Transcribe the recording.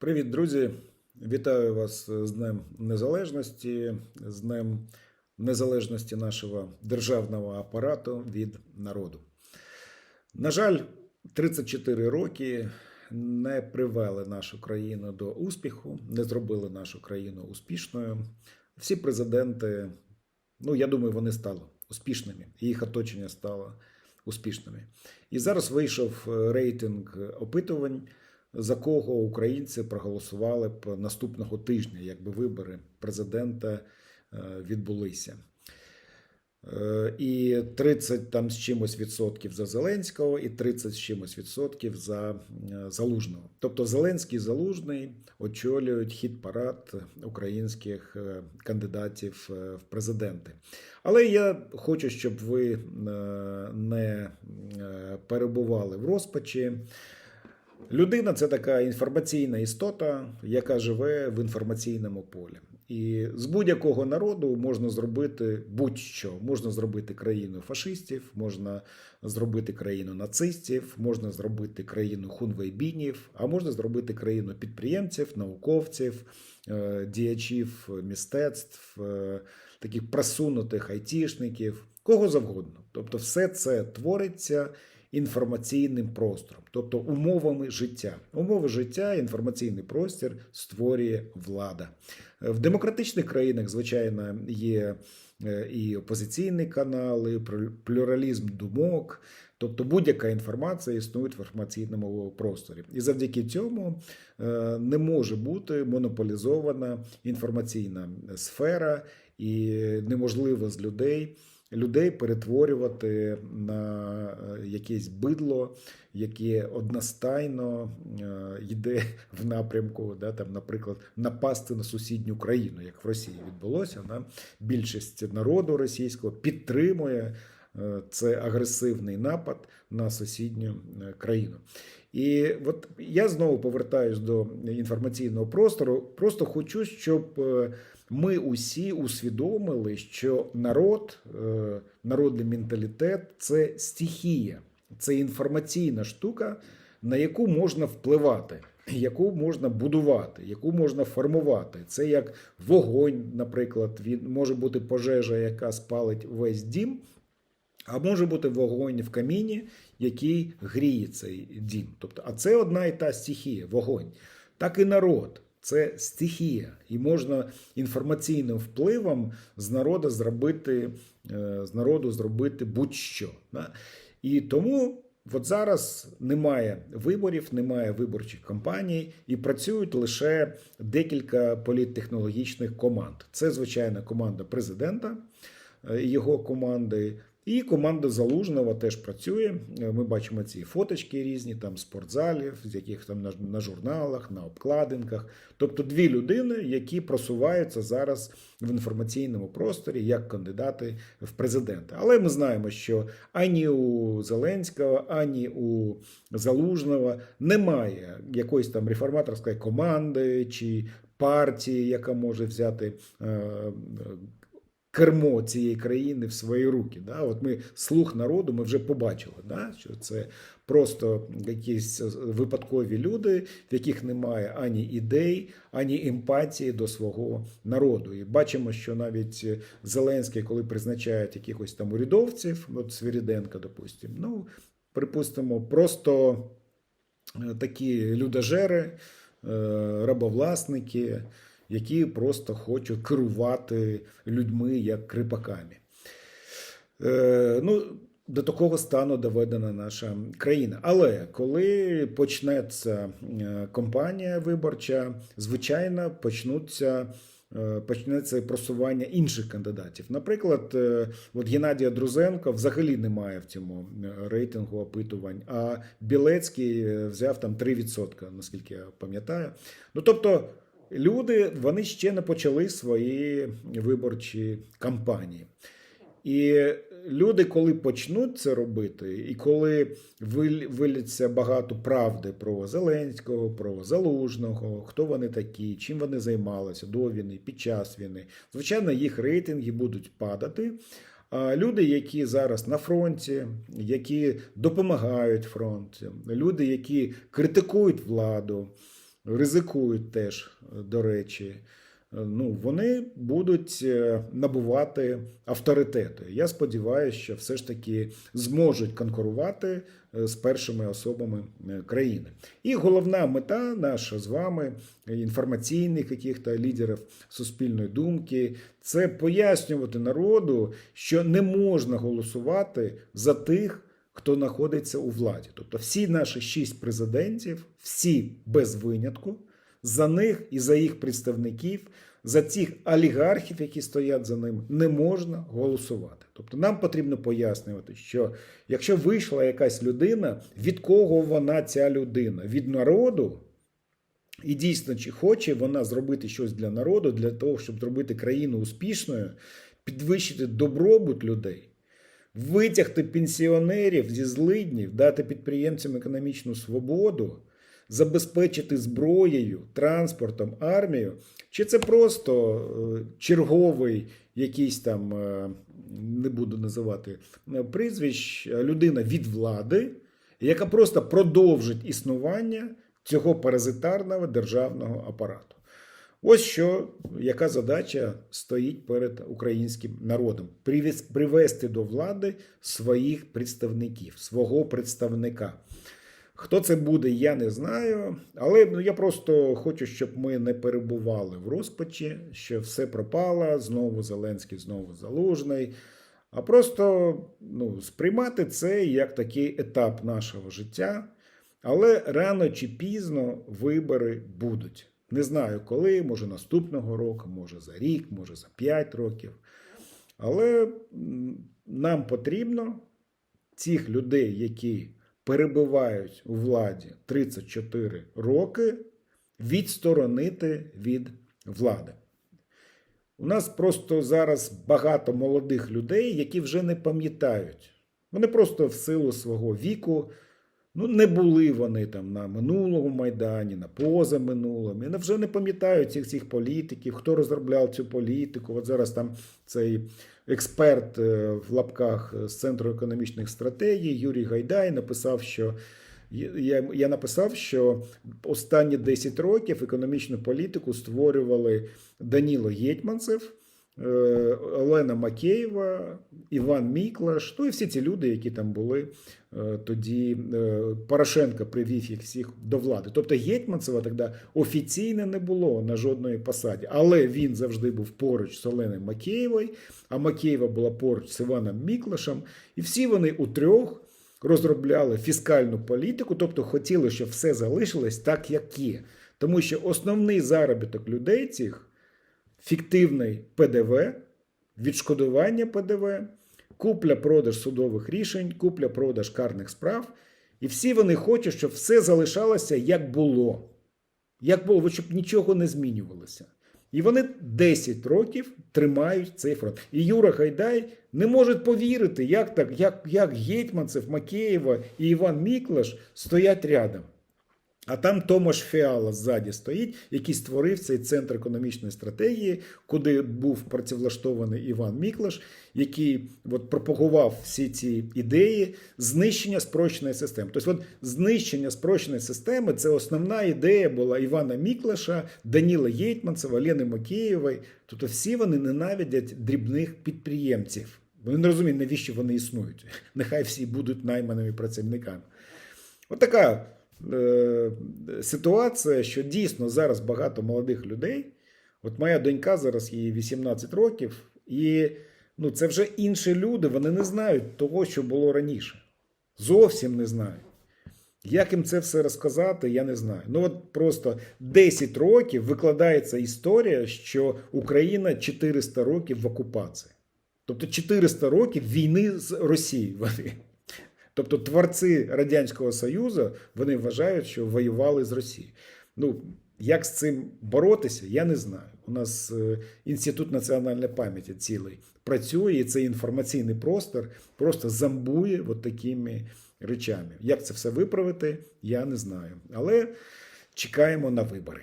Привіт, друзі! Вітаю вас з Днем Незалежності, з Днем Незалежності нашого державного апарату від народу. На жаль, 34 роки не привели нашу країну до успіху, не зробили нашу країну успішною. Всі президенти, ну я думаю, вони стали успішними, їх оточення стало успішними. І зараз вийшов е, рейтинг опитувань за кого українці проголосували б наступного тижня, якби вибори президента е, відбулися. Е, І 30 там з чимось відсотків за Зеленського, і 30 з чимось відсотків за е, Залужного. Тобто Зеленський Залужний очолюють хід парад українських кандидатів в президенти. Але я хочу, щоб ви не перебували в розпачі. Людина це така інформаційна істота, яка живе в інформаційному полі. І з будь-якого народу можна зробити будь-що. Можна зробити країну фашистів, можна зробити країну нацистів, можна зробити країну хунвейбінів, а можна зробити країну підприємців, науковців, е, діячів мистецтв, е, таких просунутих айтішників, кого завгодно. Тобто, все це твориться інформаційним простором, тобто умовами життя. Умови життя, інформаційний простір створює влада. В демократичних країнах, звичайно, є е, і опозиційні канали, плю- плюралізм думок. Тобто будь-яка інформація існує в інформаційному просторі. І завдяки цьому е, не може бути монополізована інформаційна сфера, і неможливо з людей людей перетворювати на е, якесь бидло, яке одностайно е, йде в напрямку, да, там, наприклад, напасти на сусідню країну, як в Росії відбулося. Да? Більшість народу російського підтримує е, це агресивний напад на сусідню країну. І от я знову повертаюсь до інформаційного простору. Просто хочу, щоб ми усі усвідомили, що народ, е, народний менталітет це стихія, це інформаційна штука, на яку можна впливати, яку можна будувати, яку можна формувати. Це як вогонь, наприклад, він може бути пожежа, яка спалить весь дім. А може бути вогонь в каміні, який гріє цей дім. Тобто, а це одна і та стихія, вогонь. Так і народ. Це стихія, і можна інформаційним впливом з народу зробити, е, з народу зробити будь-що. І тому от зараз немає виборів, немає виборчих кампаній, і працюють лише декілька політтехнологічних команд. Це звичайно команда президента, е, його команди. І команда Залужного теж працює. Е, Ми бачимо ці фоточки різні, там спортзалів, з яких там на, на журналах, на обкладинках. Тобто дві людини, які просуваються зараз в інформаційному просторі як кандидати в президенти. Але ми знаємо, що ані у Зеленського, ані у Залужного немає якоїсь там реформаторської команди чи партії, яка може взяти. е, е, кермо цієї країни в свої руки. Да? От ми слух народу ми вже побачили, да? що це просто якісь випадкові люди, в яких немає ані ідей, ані емпатії до свого народу. І бачимо, що навіть Зеленський, коли призначають якихось там урядовців, от Свиріденка, допустимо, ну припустимо, просто е, такі людожери, е, рабовласники які просто хочуть керувати людьми як крипаками. Е, ну, до такого стану доведена наша країна. Але коли почнеться е, кампанія виборча, звичайно, почнуться. е, Почнеться просування інших кандидатів. Наприклад, е, от Геннадія Друзенко взагалі немає в цьому рейтингу опитувань, а Білецький взяв там 3%, наскільки я пам'ятаю. Ну тобто, люди вони ще не почали свої виборчі кампанії. І люди, коли почнуть це робити, і коли вил- виліться багато правди про Зеленського, про Залужного, хто вони такі, чим вони займалися до війни, під час війни, звичайно, їх рейтинги будуть падати. А люди, які зараз на фронті, які допомагають фронту, люди, які критикують владу, ризикують теж, е, до речі, е, ну, вони будуть е, набувати авторитету. Я сподіваюся, що все ж таки зможуть конкурувати з першими особами країни. І головна мета наша з вами, інформаційних яких-то лідерів суспільної думки, це пояснювати народу, що не можна голосувати за тих, хто знаходиться у владі. Тобто всі наші шість президентів, всі без винятку, за них і за їх представників, за цих олігархів, які стоять за ними, не можна голосувати. Тобто нам потрібно пояснювати, що якщо вийшла якась людина, від кого вона ця людина? Від народу? І дійсно, чи хоче вона зробити щось для народу, для того, щоб зробити країну успішною, підвищити добробут людей, витягти пенсіонерів зі злиднів, дати підприємцям економічну свободу, забезпечити зброєю, транспортом, армію, чи це просто е, черговий якийсь там, е, не буду називати е, прізвищ, людина від влади, яка просто продовжить існування цього паразитарного державного апарату. Ось що яка задача стоїть перед українським народом: привести до влади своїх представників, свого представника. Хто це буде, я не знаю. Але ну, я просто хочу, щоб ми не перебували в розпачі, що все пропало, знову Зеленський, знову Залужний. А просто ну, сприймати це як такий етап нашого життя. Але рано чи пізно вибори будуть. Не знаю коли, може наступного року, може за рік, може за 5 років. Але нам потрібно цих людей, які перебувають у владі 34 роки, відсторонити від влади. У нас просто зараз багато молодих людей, які вже не пам'ятають. Вони просто в силу свого віку, ну не були вони там на минулому майдані, на позаминулому. І вже не пам'ятають цих цих політиків, хто розробляв цю політику. От зараз там цей експерт е, в лапках з Центру економічних стратегій Юрій Гайдай написав, що я, я написав, що останні 10 років економічну політику створювали Даніло Гетьманцев, е, Олена Макеєва, Іван Міклаш, ну і всі ці люди, які там були е, тоді. е, Порошенко привів їх всіх до влади. Тобто Гетьманцева тоді офіційно не було на жодної посаді, але він завжди був поруч з Оленою Макеєвою, а Макеєва була поруч з Іваном Міклашем, і всі вони у трьох розробляли фіскальну політику, тобто хотіли, щоб все залишилось так, як є. Тому що основний заробіток людей цих фіктивний ПДВ, відшкодування ПДВ, купля-продаж судових рішень, купля-продаж карних справ. І всі вони хочуть, щоб все залишалося як було. Як було, щоб нічого не змінювалося. І вони 10 років тримають цей фронт. І Юра Гайдай не може повірити, як так, як, як Гетьманцев, Макеєва і Іван Міклаш стоять рядом. А там Томаш Фіала ззаді стоїть, який створив цей центр економічної стратегії, куди був працевлаштований Іван Міклаш, який от пропагував всі ці ідеї знищення спрощеної системи. Тобто, от знищення спрощеної системи це основна ідея була Івана Міклаша, Даніла Єйтманцева, Лени Макеєвої. Тобто, всі вони ненавидять дрібних підприємців. Вони не розуміють, навіщо вони існують. Нехай всі будуть найманими працівниками. Отака е, ситуація, що дійсно зараз багато молодих людей. От моя донька зараз їй 18 років, і ну, це вже інші люди, вони не знають того, що було раніше. Зовсім не знають. Як їм це все розказати, я не знаю. Ну от просто 10 років викладається історія, що Україна 400 років в окупації. Тобто 400 років війни з Росією. Тобто творці Радянського Союзу вони вважають, що воювали з Росією. Ну, як з цим боротися, я не знаю. У нас е, інститут національної пам'яті цілий працює, і цей інформаційний простор просто замбує от такими речами. Як це все виправити, я не знаю. Але чекаємо на вибори.